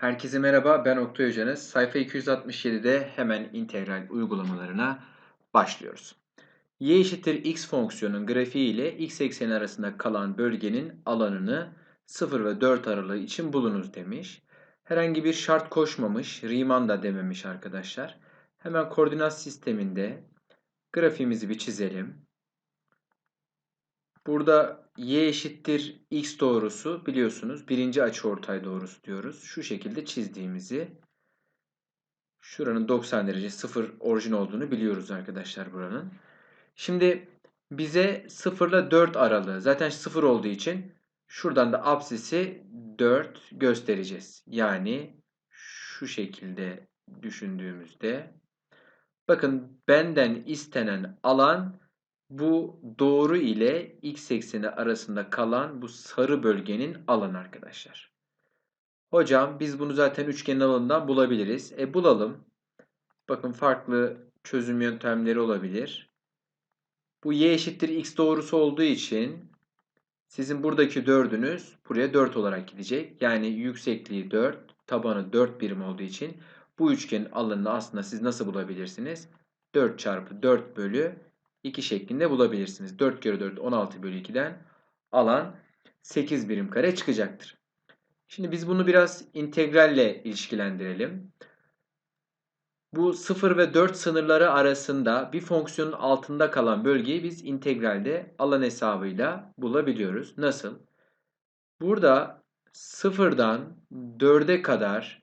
Herkese merhaba, ben Oktay Hocanız. Sayfa 267'de hemen integral uygulamalarına başlıyoruz. y eşittir x fonksiyonun grafiği ile x ekseni arasında kalan bölgenin alanını 0 ve 4 aralığı için bulunuz demiş. Herhangi bir şart koşmamış, Riemann da dememiş arkadaşlar. Hemen koordinat sisteminde grafiğimizi bir çizelim. Burada y eşittir x doğrusu biliyorsunuz birinci açıortay doğrusu diyoruz. Şu şekilde çizdiğimizi şuranın 90 derece sıfır orijin olduğunu biliyoruz arkadaşlar buranın. Şimdi bize 0 ile 4 aralığı zaten 0 olduğu için şuradan da apsisi 4 göstereceğiz. Yani şu şekilde düşündüğümüzde bakın benden istenen alan bu doğru ile x ekseni arasında kalan bu sarı bölgenin alanı arkadaşlar. Hocam biz bunu zaten üçgenin alanından bulabiliriz. E bulalım. Bakın farklı çözüm yöntemleri olabilir. Bu y eşittir x doğrusu olduğu için sizin buradaki dördünüz buraya 4 olarak gidecek. Yani yüksekliği 4, tabanı 4 birim olduğu için bu üçgenin alanını aslında siz nasıl bulabilirsiniz? 4 çarpı 4 bölü 2 şeklinde bulabilirsiniz. 4 kere 4 16 bölü 2'den alan 8 birim kare çıkacaktır. Şimdi biz bunu biraz integralle ilişkilendirelim. Bu 0 ve 4 sınırları arasında bir fonksiyonun altında kalan bölgeyi biz integralde alan hesabıyla bulabiliyoruz. Nasıl? Burada 0'dan 4'e kadar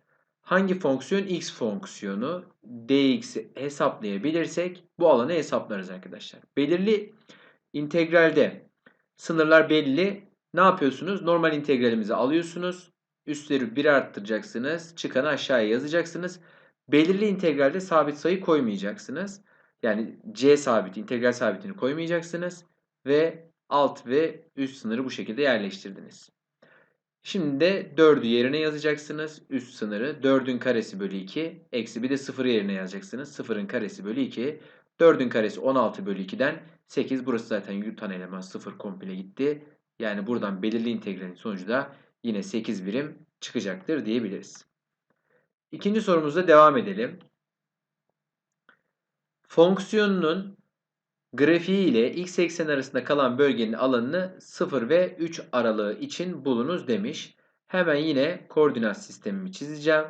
hangi fonksiyon x fonksiyonu dx'i hesaplayabilirsek bu alanı hesaplarız arkadaşlar. Belirli integralde sınırlar belli. Ne yapıyorsunuz? Normal integralimizi alıyorsunuz. Üstleri bir arttıracaksınız. Çıkanı aşağıya yazacaksınız. Belirli integralde sabit sayı koymayacaksınız. Yani c sabit, integral sabitini koymayacaksınız. Ve alt ve üst sınırı bu şekilde yerleştirdiniz. Şimdi de 4'ü yerine yazacaksınız. Üst sınırı 4'ün karesi bölü 2. Eksi bir de 0'ı yerine yazacaksınız. 0'ın karesi bölü 2. 4'ün karesi 16 bölü 2'den 8. Burası zaten yutan eleman 0 komple gitti. Yani buradan belirli integralin sonucu da yine 8 birim çıkacaktır diyebiliriz. İkinci sorumuzda devam edelim. Fonksiyonunun Grafiği ile x eksen arasında kalan bölgenin alanını 0 ve 3 aralığı için bulunuz demiş. Hemen yine koordinat sistemimi çizeceğim.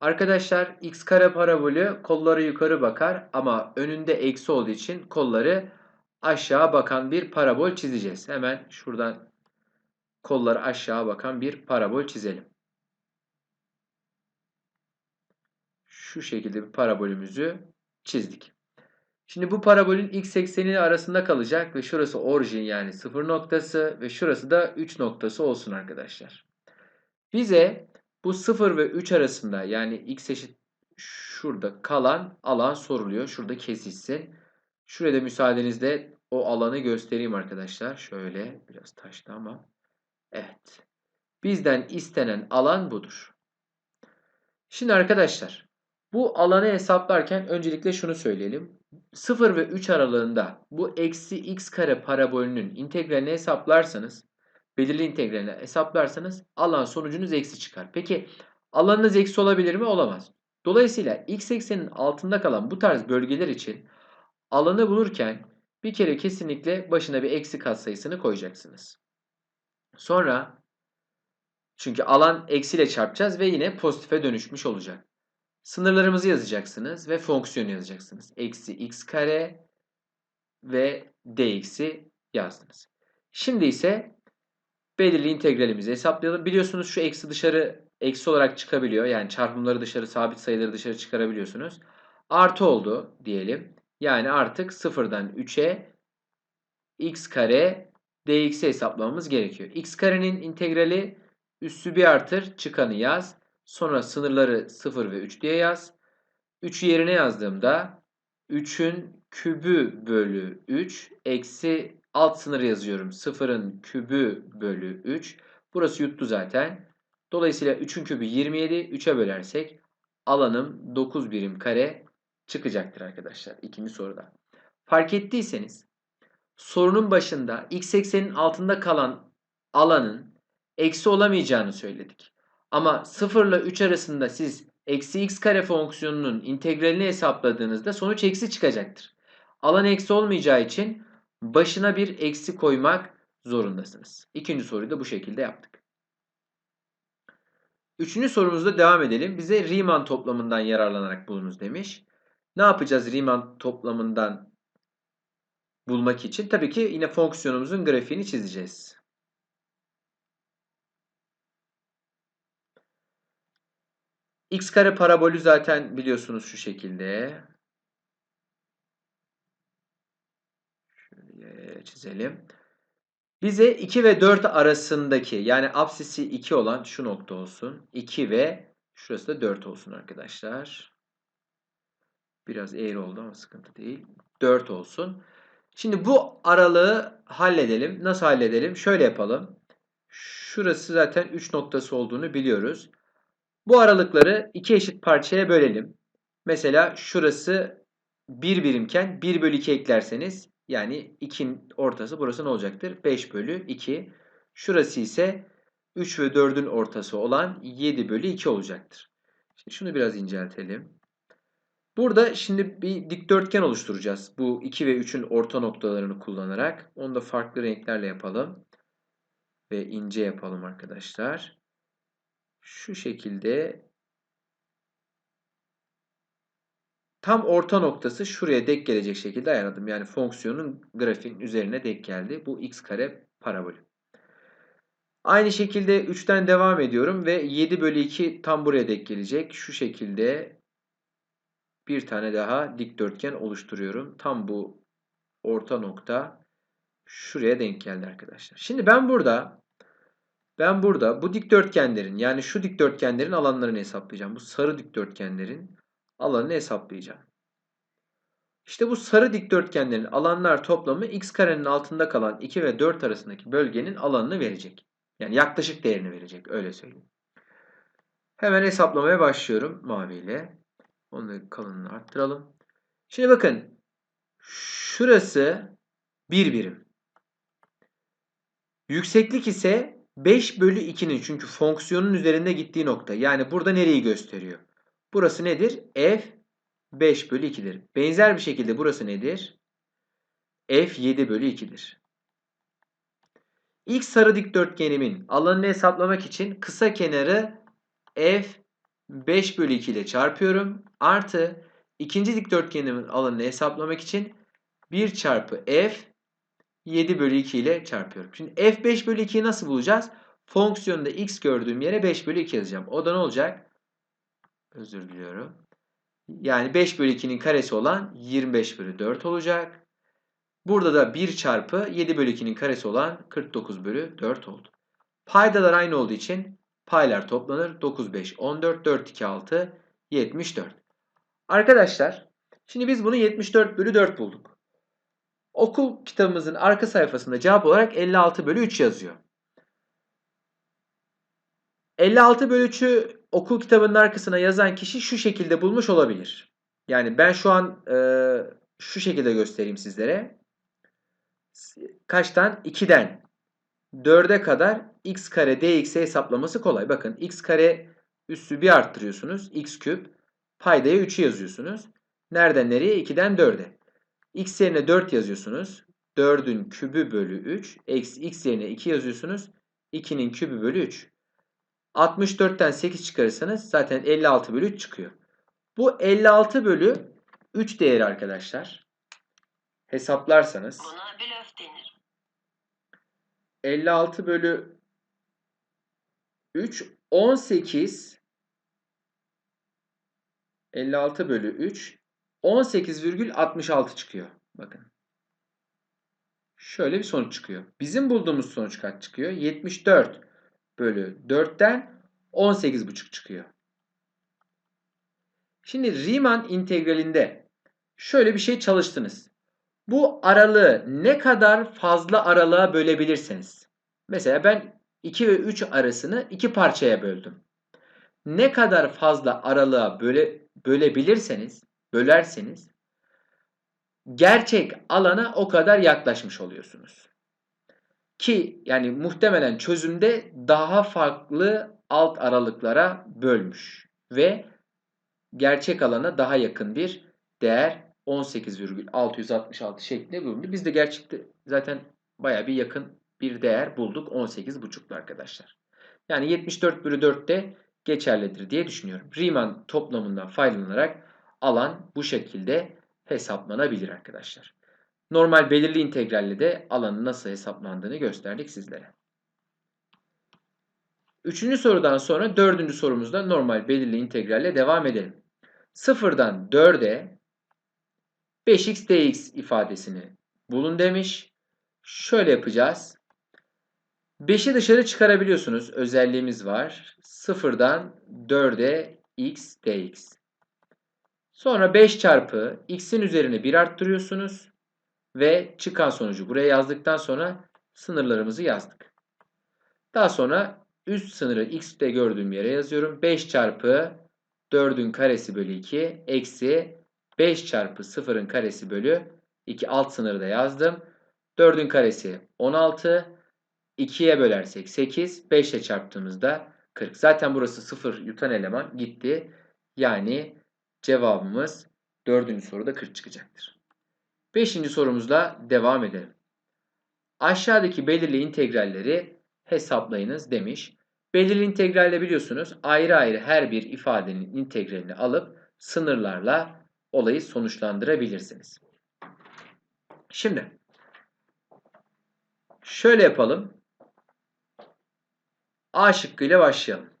Arkadaşlar x kare parabolü kolları yukarı bakar ama önünde eksi olduğu için kolları aşağı bakan bir parabol çizeceğiz. Hemen şuradan kolları aşağı bakan bir parabol çizelim. Şu şekilde bir parabolümüzü çizdik. Şimdi bu parabolün x ekseni arasında kalacak ve şurası orijin yani sıfır noktası ve şurası da 3 noktası olsun arkadaşlar. Bize bu 0 ve 3 arasında yani x eşit şurada kalan alan soruluyor. Şurada kesişsin. Şurada müsaadenizle o alanı göstereyim arkadaşlar. Şöyle biraz taştı ama. Evet. Bizden istenen alan budur. Şimdi arkadaşlar bu alanı hesaplarken öncelikle şunu söyleyelim. 0 ve 3 aralığında bu eksi x kare parabolünün integralini hesaplarsanız, belirli integralini hesaplarsanız alan sonucunuz eksi çıkar. Peki alanınız eksi olabilir mi? Olamaz. Dolayısıyla x eksenin altında kalan bu tarz bölgeler için alanı bulurken bir kere kesinlikle başına bir eksi katsayısını koyacaksınız. Sonra çünkü alan eksiyle çarpacağız ve yine pozitife dönüşmüş olacak. Sınırlarımızı yazacaksınız ve fonksiyonu yazacaksınız. Eksi x kare ve dx'i yazdınız. Şimdi ise belirli integralimizi hesaplayalım. Biliyorsunuz şu eksi dışarı eksi olarak çıkabiliyor. Yani çarpımları dışarı, sabit sayıları dışarı çıkarabiliyorsunuz. Artı oldu diyelim. Yani artık sıfırdan 3'e x kare dx'i hesaplamamız gerekiyor. x karenin integrali üssü bir artır çıkanı yaz. Sonra sınırları 0 ve 3 diye yaz. 3'ü yerine yazdığımda 3'ün kübü bölü 3 eksi alt sınırı yazıyorum. 0'ın kübü bölü 3. Burası yuttu zaten. Dolayısıyla 3'ün kübü 27. 3'e bölersek alanım 9 birim kare çıkacaktır arkadaşlar. ikinci soruda. Fark ettiyseniz sorunun başında x eksenin altında kalan alanın eksi olamayacağını söyledik. Ama 0 ile 3 arasında siz eksi x kare fonksiyonunun integralini hesapladığınızda sonuç eksi çıkacaktır. Alan eksi olmayacağı için başına bir eksi koymak zorundasınız. İkinci soruyu da bu şekilde yaptık. Üçüncü sorumuzda devam edelim. Bize Riemann toplamından yararlanarak bulunuz demiş. Ne yapacağız Riemann toplamından bulmak için? Tabii ki yine fonksiyonumuzun grafiğini çizeceğiz. X kare parabolü zaten biliyorsunuz şu şekilde. Şöyle çizelim. Bize 2 ve 4 arasındaki yani apsisi 2 olan şu nokta olsun. 2 ve şurası da 4 olsun arkadaşlar. Biraz eğri oldu ama sıkıntı değil. 4 olsun. Şimdi bu aralığı halledelim. Nasıl halledelim? Şöyle yapalım. Şurası zaten 3 noktası olduğunu biliyoruz. Bu aralıkları iki eşit parçaya bölelim. Mesela şurası 1 birimken 1 bölü 2 eklerseniz yani 2'nin ortası burası ne olacaktır? 5 bölü 2. Şurası ise 3 ve 4'ün ortası olan 7 bölü 2 olacaktır. Şimdi şunu biraz inceltelim. Burada şimdi bir dikdörtgen oluşturacağız. Bu 2 ve 3'ün orta noktalarını kullanarak. Onu da farklı renklerle yapalım. Ve ince yapalım arkadaşlar. Şu şekilde tam orta noktası şuraya denk gelecek şekilde ayarladım. Yani fonksiyonun grafiğin üzerine denk geldi. Bu x kare parabolü. Aynı şekilde 3'ten devam ediyorum ve 7 bölü 2 tam buraya denk gelecek. Şu şekilde bir tane daha dikdörtgen oluşturuyorum. Tam bu orta nokta şuraya denk geldi arkadaşlar. Şimdi ben burada ben burada bu dikdörtgenlerin yani şu dikdörtgenlerin alanlarını hesaplayacağım. Bu sarı dikdörtgenlerin alanını hesaplayacağım. İşte bu sarı dikdörtgenlerin alanlar toplamı x karenin altında kalan 2 ve 4 arasındaki bölgenin alanını verecek. Yani yaklaşık değerini verecek öyle söyleyeyim. Hemen hesaplamaya başlıyorum maviyle. Onu kalınlığını arttıralım. Şimdi bakın şurası 1 birim. Yükseklik ise 5 bölü 2'nin çünkü fonksiyonun üzerinde gittiği nokta. Yani burada nereyi gösteriyor? Burası nedir? F 5 bölü 2'dir. Benzer bir şekilde burası nedir? F 7 bölü 2'dir. İlk sarı dikdörtgenimin alanını hesaplamak için kısa kenarı F 5 bölü 2 ile çarpıyorum. Artı ikinci dikdörtgenimin alanını hesaplamak için 1 çarpı F 7 bölü 2 ile çarpıyorum. Şimdi F 5 bölü 2'yi nasıl bulacağız? Fonksiyonda x gördüğüm yere 5 bölü 2 yazacağım. O da ne olacak? Özür diliyorum. Yani 5 bölü 2'nin karesi olan 25 bölü 4 olacak. Burada da 1 çarpı 7 bölü 2'nin karesi olan 49 bölü 4 oldu. Paydalar aynı olduğu için paylar toplanır. 9, 5, 14, 4, 2, 6, 74. Arkadaşlar şimdi biz bunu 74 bölü 4 bulduk. Okul kitabımızın arka sayfasında cevap olarak 56 bölü 3 yazıyor. 56 bölü 3'ü okul kitabının arkasına yazan kişi şu şekilde bulmuş olabilir. Yani ben şu an e, şu şekilde göstereyim sizlere. Kaçtan? 2'den 4'e kadar x kare dx'i hesaplaması kolay. Bakın x kare üssü bir arttırıyorsunuz. x küp. Paydaya 3'ü yazıyorsunuz. Nereden nereye? 2'den 4'e. X yerine 4 yazıyorsunuz. 4'ün kübü bölü 3. Eksi x yerine 2 yazıyorsunuz. 2'nin kübü bölü 3. 64'ten 8 çıkarırsanız zaten 56 bölü 3 çıkıyor. Bu 56 bölü 3 değeri arkadaşlar. Hesaplarsanız. Buna blöf denir. 56 bölü 3 18 56 bölü 3 18,66 çıkıyor. Bakın. Şöyle bir sonuç çıkıyor. Bizim bulduğumuz sonuç kaç çıkıyor? 74 bölü 4'ten 18,5 çıkıyor. Şimdi Riemann integralinde şöyle bir şey çalıştınız. Bu aralığı ne kadar fazla aralığa bölebilirseniz. Mesela ben 2 ve 3 arasını iki parçaya böldüm. Ne kadar fazla aralığa böle, bölebilirseniz, bölerseniz gerçek alana o kadar yaklaşmış oluyorsunuz. Ki yani muhtemelen çözümde daha farklı alt aralıklara bölmüş ve gerçek alana daha yakın bir değer 18,666 şeklinde bölündü. Biz de gerçekte zaten baya bir yakın bir değer bulduk 18,5'lu arkadaşlar. Yani 74 bölü 4 de geçerlidir diye düşünüyorum. Riemann toplamından faydalanarak alan bu şekilde hesaplanabilir arkadaşlar. Normal belirli integralle de alanın nasıl hesaplandığını gösterdik sizlere. Üçüncü sorudan sonra dördüncü sorumuzda normal belirli integralle devam edelim. Sıfırdan 4'e 5x dx ifadesini bulun demiş. Şöyle yapacağız. 5'i dışarı çıkarabiliyorsunuz. Özelliğimiz var. Sıfırdan 4'e x dx. Sonra 5 çarpı x'in üzerine 1 arttırıyorsunuz. Ve çıkan sonucu buraya yazdıktan sonra sınırlarımızı yazdık. Daha sonra üst sınırı x'te gördüğüm yere yazıyorum. 5 çarpı 4'ün karesi bölü 2 eksi 5 çarpı 0'ın karesi bölü 2 alt sınırı da yazdım. 4'ün karesi 16. 2'ye bölersek 8. 5 ile çarptığımızda 40. Zaten burası 0 yutan eleman gitti. Yani cevabımız 4. soruda 40 çıkacaktır. 5. sorumuzla devam edelim. Aşağıdaki belirli integralleri hesaplayınız demiş. Belirli integralle biliyorsunuz ayrı ayrı her bir ifadenin integralini alıp sınırlarla olayı sonuçlandırabilirsiniz. Şimdi şöyle yapalım. A şıkkıyla başlayalım.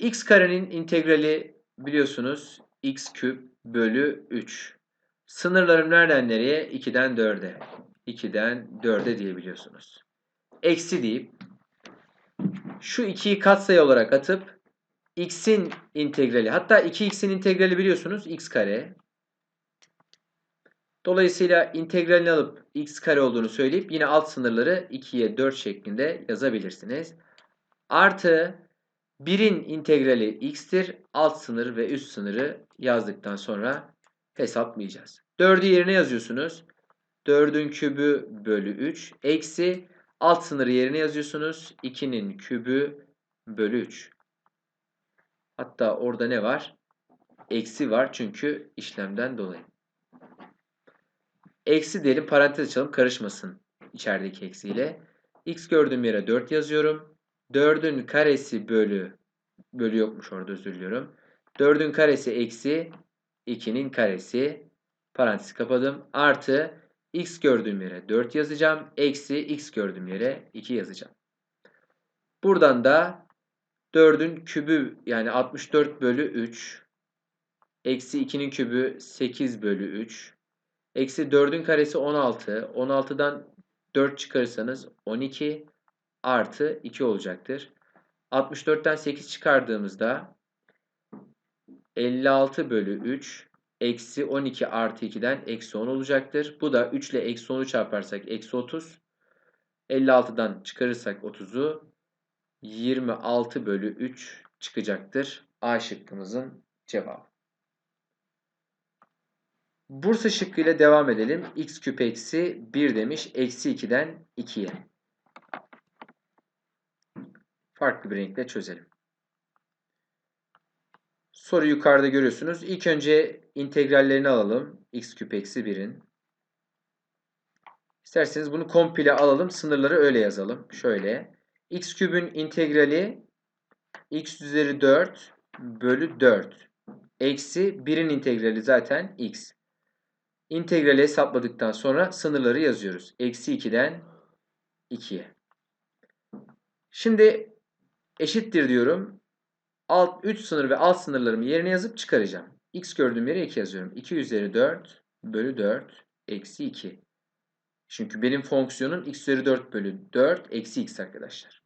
X karenin integrali biliyorsunuz x küp bölü 3. Sınırlarım nereden nereye? 2'den 4'e. 2'den 4'e diyebiliyorsunuz. Eksi deyip şu 2'yi katsayı olarak atıp x'in integrali hatta 2x'in integrali biliyorsunuz x kare. Dolayısıyla integralini alıp x kare olduğunu söyleyip yine alt sınırları 2'ye 4 şeklinde yazabilirsiniz. Artı 1'in integrali x'tir. Alt sınır ve üst sınırı yazdıktan sonra hesaplayacağız. 4'ü yerine yazıyorsunuz. 4'ün kübü bölü 3 eksi alt sınırı yerine yazıyorsunuz. 2'nin kübü bölü 3. Hatta orada ne var? Eksi var çünkü işlemden dolayı. Eksi diyelim parantez açalım karışmasın içerideki eksiyle. X gördüğüm yere 4 yazıyorum. 4'ün karesi bölü bölü yokmuş orada özür diliyorum. 4'ün karesi eksi 2'nin karesi parantez kapadım. Artı x gördüğüm yere 4 yazacağım. Eksi x gördüğüm yere 2 yazacağım. Buradan da 4'ün kübü yani 64 bölü 3 eksi 2'nin kübü 8 bölü 3 eksi 4'ün karesi 16 16'dan 4 çıkarırsanız 12 artı 2 olacaktır. 64'ten 8 çıkardığımızda 56 bölü 3 eksi 12 artı 2'den eksi 10 olacaktır. Bu da 3 ile eksi 10'u çarparsak eksi 30. 56'dan çıkarırsak 30'u 26 bölü 3 çıkacaktır. A şıkkımızın cevabı. Bursa şıkkı ile devam edelim. x küp eksi 1 demiş. Eksi 2'den 2'ye. Farklı bir renkle çözelim. Soru yukarıda görüyorsunuz. İlk önce integrallerini alalım. x küp eksi 1'in. İsterseniz bunu komple alalım. Sınırları öyle yazalım. Şöyle. x kübün integrali x üzeri 4 bölü 4. Eksi 1'in integrali zaten x. İntegrali hesapladıktan sonra sınırları yazıyoruz. Eksi 2'den 2'ye. Şimdi eşittir diyorum. Alt 3 sınır ve alt sınırlarımı yerine yazıp çıkaracağım. x gördüğüm yere 2 yazıyorum. 2 üzeri 4 bölü 4 eksi 2. Çünkü benim fonksiyonum x üzeri 4 bölü 4 eksi x arkadaşlar.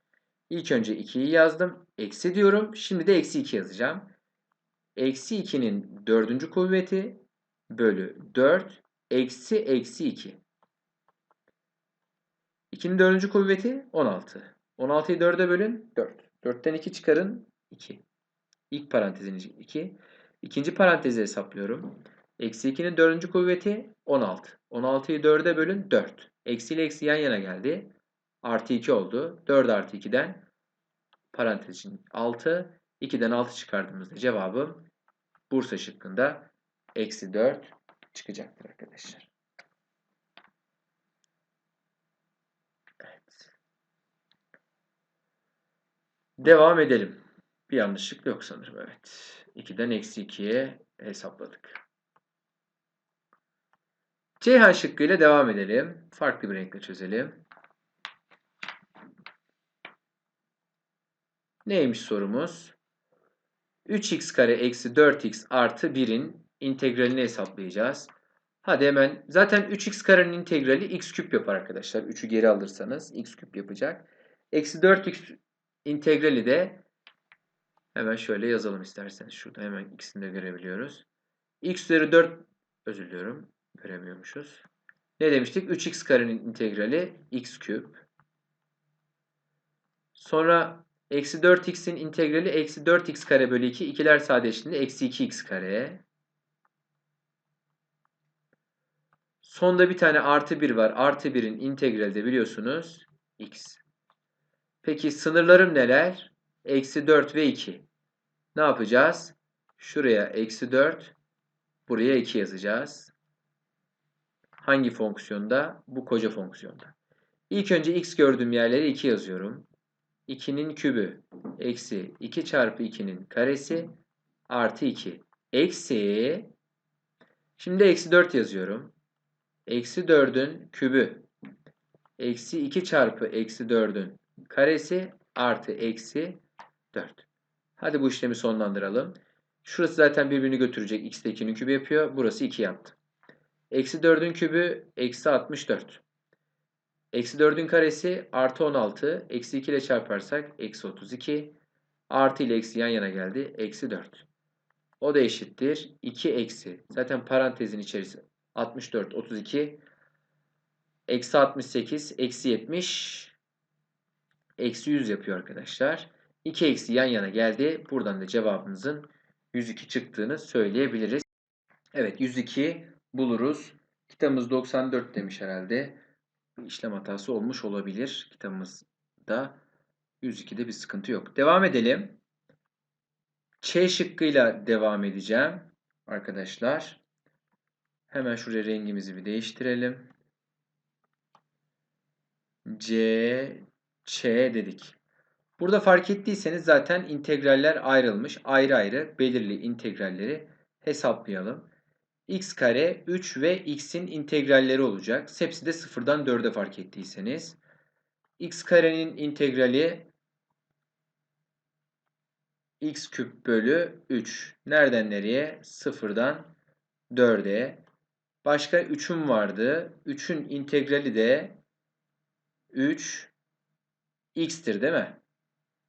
İlk önce 2'yi yazdım. Eksi diyorum. Şimdi de eksi 2 yazacağım. Eksi 2'nin dördüncü kuvveti bölü 4 eksi eksi 2. 2'nin dördüncü kuvveti 16. 16'yı 4'e bölün 4. 4'ten 2 çıkarın 2. İlk parantezin 2. İkinci parantezi hesaplıyorum. Eksi 2'nin dördüncü kuvveti 16. 16'yı 4'e bölün 4. Eksi ile eksi yan yana geldi. Artı 2 oldu. 4 artı 2'den parantez için 6. 2'den 6 çıkardığımızda cevabım Bursa şıkkında eksi 4 çıkacaktır arkadaşlar. Devam edelim. Bir yanlışlık yok sanırım. Evet. 2'den eksi 2'ye hesapladık. Ceyhan şıkkıyla devam edelim. Farklı bir renkle çözelim. Neymiş sorumuz? 3x kare eksi 4x artı 1'in integralini hesaplayacağız. Hadi hemen zaten 3x karenin integrali x küp yapar arkadaşlar. 3'ü geri alırsanız x küp yapacak. Eksi 4x integrali de hemen şöyle yazalım isterseniz. Şurada hemen ikisini de görebiliyoruz. x üzeri 4 özür diliyorum. Göremiyormuşuz. Ne demiştik? 3x karenin integrali x küp. Sonra eksi 4x'in integrali eksi 4x kare bölü 2. İkiler sadeleştiğinde eksi 2x kare. Sonda bir tane artı 1 var. Artı 1'in integrali de biliyorsunuz x. Peki sınırlarım neler? Eksi 4 ve 2. Ne yapacağız? Şuraya eksi 4, buraya 2 yazacağız. Hangi fonksiyonda? Bu koca fonksiyonda. İlk önce x gördüğüm yerlere 2 yazıyorum. 2'nin kübü eksi 2 çarpı 2'nin karesi artı 2. Eksi şimdi eksi 4 yazıyorum. Eksi 4'ün kübü eksi 2 çarpı eksi 4'ün karesi artı eksi 4. Hadi bu işlemi sonlandıralım. Şurası zaten birbirini götürecek. X de 2'nin kübü yapıyor. Burası 2 yaptı. Eksi 4'ün kübü eksi 64. Eksi 4'ün karesi artı 16. Eksi 2 ile çarparsak eksi 32. Artı ile eksi yan yana geldi. Eksi 4. O da eşittir. 2 eksi. Zaten parantezin içerisi 64, 32. Eksi 68, eksi 70. Eksi 100 yapıyor arkadaşlar. 2 eksi yan yana geldi. Buradan da cevabımızın 102 çıktığını söyleyebiliriz. Evet 102 buluruz. Kitabımız 94 demiş herhalde. İşlem hatası olmuş olabilir. Kitabımızda 102'de bir sıkıntı yok. Devam edelim. Ç şıkkıyla devam edeceğim. Arkadaşlar. Hemen şuraya rengimizi bir değiştirelim. C, Ç dedik. Burada fark ettiyseniz zaten integraller ayrılmış. Ayrı ayrı belirli integralleri hesaplayalım x kare 3 ve x'in integralleri olacak. Hepsi de sıfırdan 4'e fark ettiyseniz. x karenin integrali x küp bölü 3. Nereden nereye? Sıfırdan 4'e. Başka 3'üm vardı. 3'ün integrali de 3 x'tir değil mi?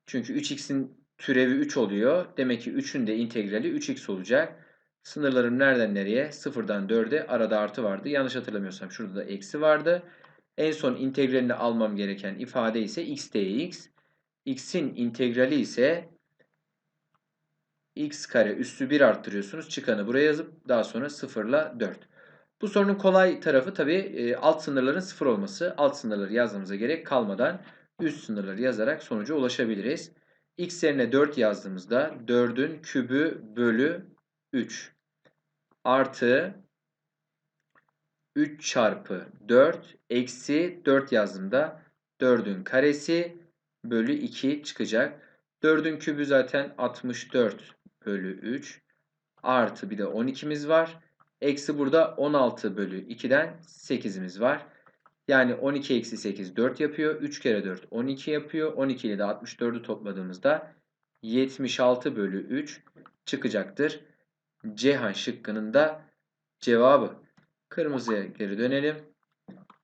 Çünkü 3x'in türevi 3 oluyor. Demek ki 3'ün de integrali 3x olacak. Sınırlarım nereden nereye? Sıfırdan 4'e arada artı vardı. Yanlış hatırlamıyorsam şurada da eksi vardı. En son integralini almam gereken ifade ise x dx. x'in integrali ise x kare üstü 1 arttırıyorsunuz. Çıkanı buraya yazıp daha sonra 0 ile 4. Bu sorunun kolay tarafı tabii e, alt sınırların 0 olması. Alt sınırları yazmamıza gerek kalmadan üst sınırları yazarak sonuca ulaşabiliriz. x yerine 4 yazdığımızda 4'ün kübü bölü 3 artı 3 çarpı 4 eksi 4 yazdığımda 4'ün karesi bölü 2 çıkacak. 4'ün kübü zaten 64 bölü 3 artı bir de 12'miz var. Eksi burada 16 bölü 2'den 8'imiz var. Yani 12 eksi 8 4 yapıyor. 3 kere 4 12 yapıyor. 12 ile de 64'ü topladığımızda 76 bölü 3 çıkacaktır. Ceyhan şıkkının da cevabı. Kırmızıya geri dönelim.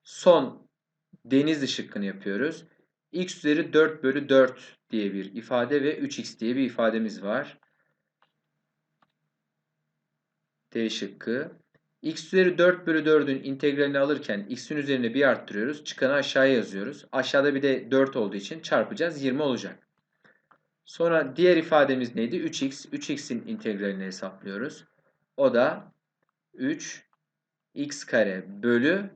Son Denizli şıkkını yapıyoruz. x üzeri 4 bölü 4 diye bir ifade ve 3x diye bir ifademiz var. D şıkkı. X üzeri 4 bölü 4'ün integralini alırken x'in üzerine 1 arttırıyoruz. Çıkanı aşağıya yazıyoruz. Aşağıda bir de 4 olduğu için çarpacağız. 20 olacak. Sonra diğer ifademiz neydi? 3x. 3x'in integralini hesaplıyoruz. O da 3 x kare bölü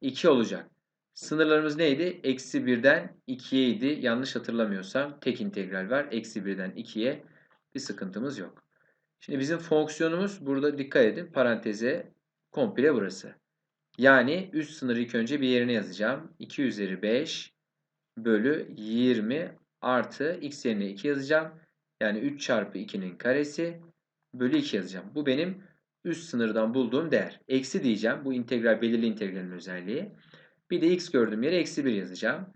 2 olacak. Sınırlarımız neydi? Eksi 1'den 2'ye idi. Yanlış hatırlamıyorsam tek integral var. Eksi 1'den 2'ye bir sıkıntımız yok. Şimdi bizim fonksiyonumuz burada dikkat edin. Paranteze komple burası. Yani üst sınırı ilk önce bir yerine yazacağım. 2 üzeri 5 bölü 20 artı x yerine 2 yazacağım. Yani 3 çarpı 2'nin karesi bölü 2 yazacağım. Bu benim üst sınırdan bulduğum değer. Eksi diyeceğim. Bu integral belirli integralin özelliği. Bir de x gördüğüm yere eksi 1 yazacağım.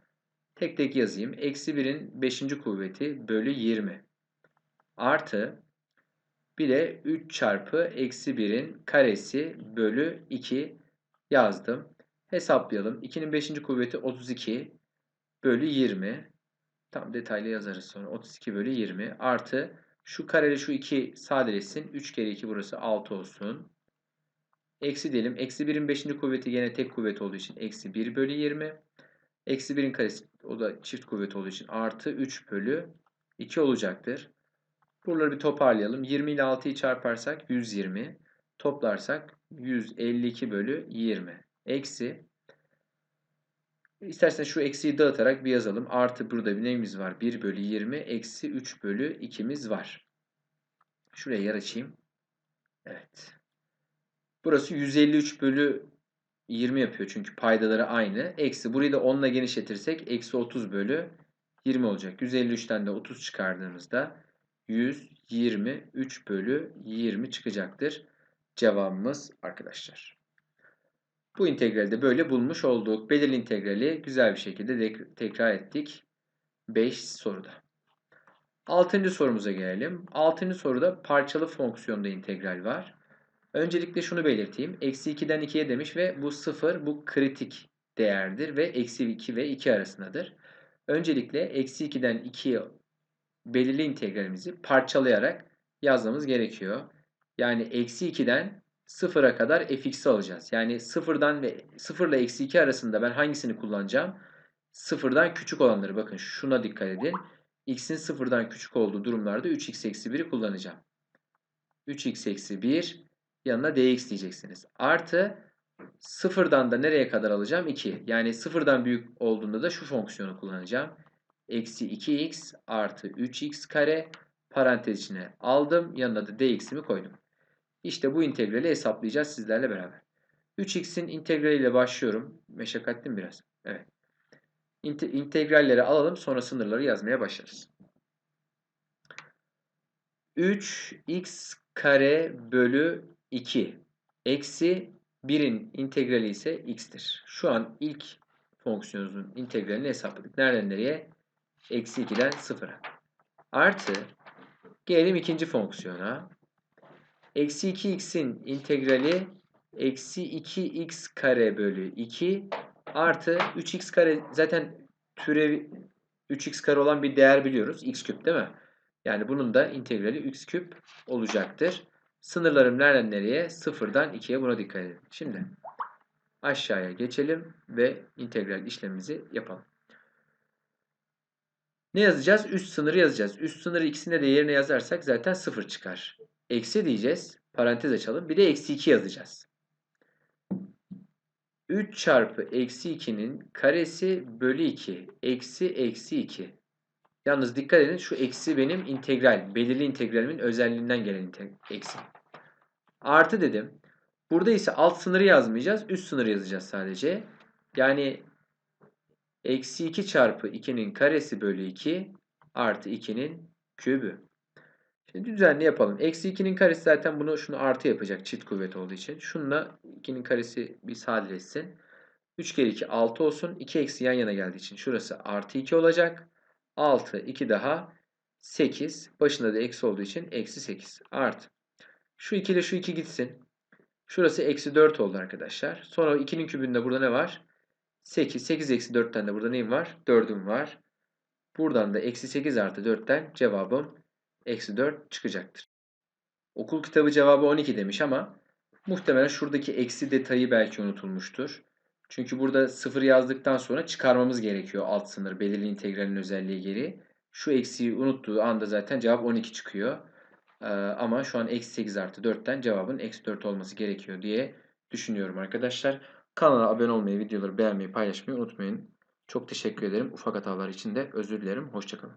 Tek tek yazayım. Eksi 1'in 5. kuvveti bölü 20 artı bir de 3 çarpı eksi 1'in karesi bölü 2 yazdım. Hesaplayalım. 2'nin 5. kuvveti 32 bölü 20. Tam detaylı yazarız sonra. 32 bölü 20 artı şu kareli şu 2 sadeleşsin. 3 kere 2 burası 6 olsun. Eksi diyelim. Eksi 1'in 5. kuvveti yine tek kuvvet olduğu için eksi 1 bölü 20. Eksi 1'in karesi o da çift kuvvet olduğu için artı 3 bölü 2 olacaktır. Buraları bir toparlayalım. 20 ile 6'yı çarparsak 120. Toplarsak 152 bölü 20. Eksi. İsterseniz şu eksiyi dağıtarak bir yazalım. Artı burada bir neyimiz var? 1 bölü 20. Eksi 3 bölü 2'miz var. Şuraya yer açayım. Evet. Burası 153 bölü 20 yapıyor. Çünkü paydaları aynı. Eksi. Burayı da 10 ile genişletirsek eksi 30 bölü 20 olacak. 153'ten de 30 çıkardığımızda 123 bölü 20 çıkacaktır. Cevabımız arkadaşlar. Bu integrali de böyle bulmuş olduk. Belirli integrali güzel bir şekilde tekrar ettik. 5 soruda. 6. sorumuza gelelim. 6. soruda parçalı fonksiyonda integral var. Öncelikle şunu belirteyim. Eksi 2'den 2'ye demiş ve bu 0 bu kritik değerdir ve eksi 2 ve 2 arasındadır. Öncelikle eksi 2'den 2'ye belirli integralimizi parçalayarak yazmamız gerekiyor. Yani eksi 2'den 0'a kadar fx'i alacağız. Yani 0'dan ve 0 ile eksi 2 arasında ben hangisini kullanacağım? 0'dan küçük olanları bakın şuna dikkat edin. x'in 0'dan küçük olduğu durumlarda 3x eksi 1'i kullanacağım. 3x eksi 1 yanına dx diyeceksiniz. Artı 0'dan da nereye kadar alacağım? 2. Yani 0'dan büyük olduğunda da şu fonksiyonu kullanacağım eksi 2x artı 3x kare parantez içine aldım. Yanına da dx'imi koydum. İşte bu integrali hesaplayacağız sizlerle beraber. 3x'in integraliyle başlıyorum. Meşakkatli mi biraz? Evet. İntegralleri alalım sonra sınırları yazmaya başlarız. 3x kare bölü 2 eksi 1'in integrali ise x'tir. Şu an ilk fonksiyonumuzun integralini hesapladık. Nereden nereye? Eksi 2'den 0'a. Artı gelelim ikinci fonksiyona. Eksi 2x'in integrali eksi 2x kare bölü 2 artı 3x kare zaten türevi 3x kare olan bir değer biliyoruz. x küp değil mi? Yani bunun da integrali x küp olacaktır. Sınırlarım nereden nereye? Sıfırdan 2'ye buna dikkat edin. Şimdi aşağıya geçelim ve integral işlemimizi yapalım. Ne yazacağız? Üst sınırı yazacağız. Üst sınırı ikisinde de yerine yazarsak zaten 0 çıkar. Eksi diyeceğiz. Parantez açalım. Bir de eksi 2 yazacağız. 3 çarpı eksi 2'nin karesi bölü 2. Eksi eksi 2. Yalnız dikkat edin şu eksi benim integral. Belirli integralimin özelliğinden gelen eksi. Artı dedim. Burada ise alt sınırı yazmayacağız. Üst sınırı yazacağız sadece. Yani Eksi 2 çarpı 2'nin karesi bölü 2 artı 2'nin kübü. Şimdi düzenli yapalım. Eksi 2'nin karesi zaten bunu şunu artı yapacak çift kuvvet olduğu için. Şununla 2'nin karesi bir sadeleşsin. 3 kere 2 6 olsun. 2 eksi yan yana geldiği için şurası artı 2 olacak. 6 2 daha 8. Başında da eksi olduğu için eksi 8 artı. Şu 2 ile şu 2 gitsin. Şurası eksi 4 oldu arkadaşlar. Sonra 2'nin kübünde burada ne var? 8. 8 eksi 4'ten de burada neyim var? 4'üm var. Buradan da eksi 8 artı 4'ten cevabım eksi 4 çıkacaktır. Okul kitabı cevabı 12 demiş ama muhtemelen şuradaki eksi detayı belki unutulmuştur. Çünkü burada 0 yazdıktan sonra çıkarmamız gerekiyor alt sınır belirli integralin özelliği geri. Şu eksiyi unuttuğu anda zaten cevap 12 çıkıyor. Ee, ama şu an eksi 8 artı 4'ten cevabın eksi 4 olması gerekiyor diye düşünüyorum arkadaşlar. Kanala abone olmayı, videoları beğenmeyi, paylaşmayı unutmayın. Çok teşekkür ederim. Ufak hatalar için de özür dilerim. Hoşçakalın.